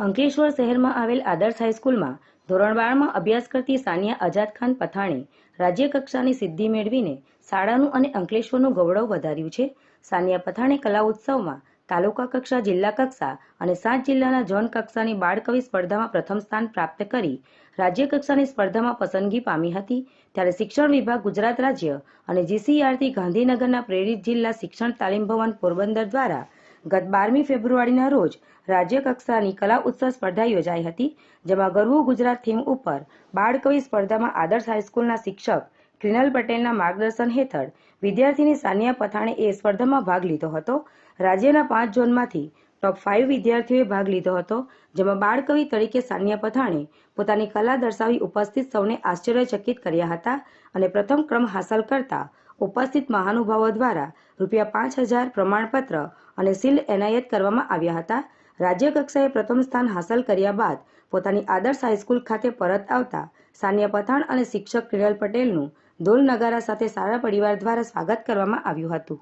અંકલેશ્વર શહેરમાં આવેલ આદર્શ હાઈસ્કૂલમાં ધોરણ બારમાં અભ્યાસ કરતી સાનિયા આઝાદ ખાન પથાણી રાજ્ય કક્ષાની સિદ્ધિ મેળવીને શાળાનું અને અંકલેશ્વરનું ગૌરવ વધાર્યું છે. સાનિયા પથાણે કલા ઉત્સવમાં તાલુકા કક્ષા, જિલ્લા કક્ષા અને સાત જિલ્લાના ઝોન કક્ષાની બાળકવિ સ્પર્ધામાં પ્રથમ સ્થાન પ્રાપ્ત કરી રાજ્ય કક્ષાની સ્પર્ધામાં પસંદગી પામી હતી. ત્યારે શિક્ષણ વિભાગ ગુજરાત રાજ્ય અને જીસીઆરટી ગાંધીનગરના પ્રેરિત જિલ્લા શિક્ષણ તાલીમ ભવન પોરબંદર દ્વારા ગત બારમી ફેબ્રુઆરીના રોજ રાજ્ય કક્ષાની કલા ઉત્સવ સ્પર્ધા યોજાઈ હતી, જેમાં ગરવું ગુજરાત થીમ ઉપર બાળકવિ સ્પર્ધામાં આદર્શ હાઈસ્કૂલના શિક્ષક ક્રિનલ પટેલના માર્ગદર્શન હેઠળ વિદ્યાર્થીની સાનિયા પથાણે એ સ્પર્ધામાં ભાગ લીધો હતો. રાજ્યના પાંચ ઝોનમાંથી ટોપ ફાઇવ વિદ્યાર્થીઓએ ભાગ લીધો હતો, જેમાં બાળકવિ તરીકે સાનિયા પથાણે પોતાની કલા દર્શાવી ઉપસ્થિત સૌને આશ્ચર્યચકિત કર્યા હતા અને પ્રથમ ક્રમ હાંસલ કરતા ઉપસ્થિત મહાનુભાવો દ્વારા રૂપિયા પાંચ હજાર પ્રમાણપત્ર અને સીલ એનાયત કરવામાં આવ્યા હતા. રાજ્ય કક્ષાએ પ્રથમ સ્થાન હાંસલ કર્યા બાદ પોતાની આદર્શ હાઈસ્કૂલ ખાતે પરત આવતા સાનિયા પઠાણ અને શિક્ષક ક્રિનલ પટેલનું ધોલ નગારા સાથે સારા પરિવાર દ્વારા સ્વાગત કરવામાં આવ્યું હતું.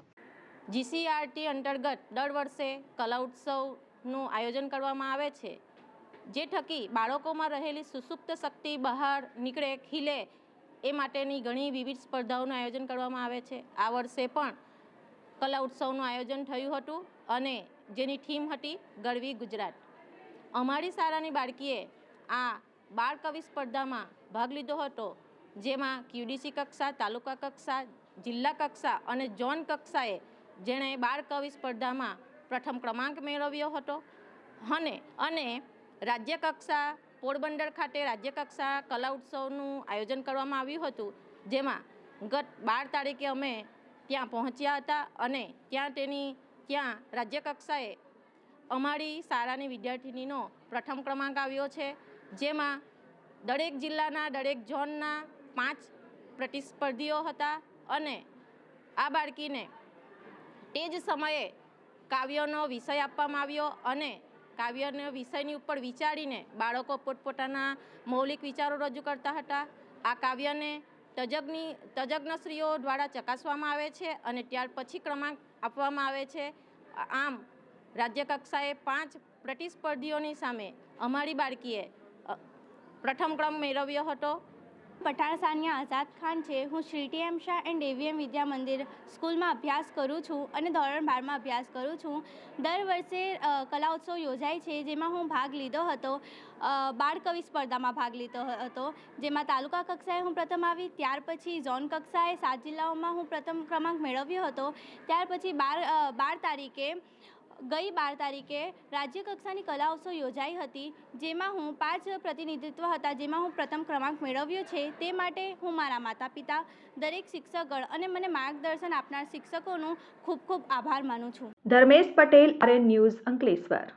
જીસીઆરટી અંતર્ગત દર વર્ષે કલા ઉત્સવનું આયોજન કરવામાં આવે છે. જે થકી બાળકોમાં રહેલી સુસુપ્ત શક્તિ બહાર નીકળે, ખીલે એ માટેની ઘણી વિવિધ સ્પર્ધાઓનું આયોજન કરવામાં આવે છે. આ વર્ષે પણ કલા ઉત્સવનું આયોજન થયું હતું અને જેની થીમ હતી ગરવી ગુજરાત. અમારી શાળાની બાળકીએ આ બાળ કવિ સ્પર્ધામાં ભાગ લીધો હતો, જેમાં ક્યુડીસી કક્ષા, તાલુકા કક્ષા, જિલ્લા કક્ષા અને ઝોન કક્ષાએ જેણે બાળ કવિ સ્પર્ધામાં પ્રથમ ક્રમાંક મેળવ્યો હતો. અને અને રાજ્ય કક્ષા પોરબંદર ખાતે રાજ્યકક્ષા કલા ઉત્સવનું આયોજન કરવામાં આવ્યું હતું, જેમાં ગત બાર તારીખે અમે ત્યાં પહોંચ્યા હતા અને ત્યાં તેની, ત્યાં રાજ્યકક્ષાએ અમારી શાળાની વિદ્યાર્થિનીનો પ્રથમ ક્રમાંક આવ્યો છે, જેમાં દરેક જિલ્લાના, દરેક ઝોનના પાંચ પ્રતિસ્પર્ધીઓ હતા અને આ બાળકીને તે જ સમયે કાવ્યનો વિષય આપવામાં આવ્યો અને કાવ્યના વિષયની ઉપર વિચારીને બાળકો પોતપોતાના મૌલિક વિચારો રજૂ કરતા હતા. આ કાવ્યને તજજ્ઞની તજજ્ઞશ્રીઓ દ્વારા ચકાસવામાં આવે છે અને ત્યાર પછી ક્રમાંક આપવામાં આવે છે. આમ રાજ્યકક્ષાએ પાંચ પ્રતિસ્પર્ધીઓની સામે અમારી બાળકીએ પ્રથમ ક્રમ મેળવ્યો હતો. પઠાણ સાનિયા આઝાદ ખાન છે. હું Shri T M Shah and AVM Vidya Mandir સ્કૂલમાં અભ્યાસ કરું છું અને ધોરણ બારમાં અભ્યાસ કરું છું. દર વર્ષે કલા ઉત્સવ યોજાય છે, જેમાં હું ભાગ લીધો હતો. બાળકવિ સ્પર્ધામાં ભાગ લીધો હતો. જેમાં તાલુકા કક્ષાએ હું પ્રથમ આવી, ત્યાર પછી ઝોન કક્ષાએ, સાત જિલ્લાઓમાં હું પ્રથમ ક્રમાંક મેળવ્યો હતો. ત્યાર પછી બાર બાર તારીખે ગઈ બાર તારીખે રાજ્ય કક્ષાની કલા ઉત્સવ યોજાઈ હતી, જેમાં હું પાંચ પ્રતિનિધિત્વ હતા, જેમાં હું પ્રથમ ક્રમાંક મેળવ્યો છે. તે માટે હું મારા માતા પિતા દરેક શિક્ષકગણ અને મને માર્ગદર્શન આપનાર શિક્ષકોનો ખૂબ ખૂબ આભાર માનું છું. ધર્મેશ પટેલ આર્યન ન્યૂઝ અંકલેશ્વર.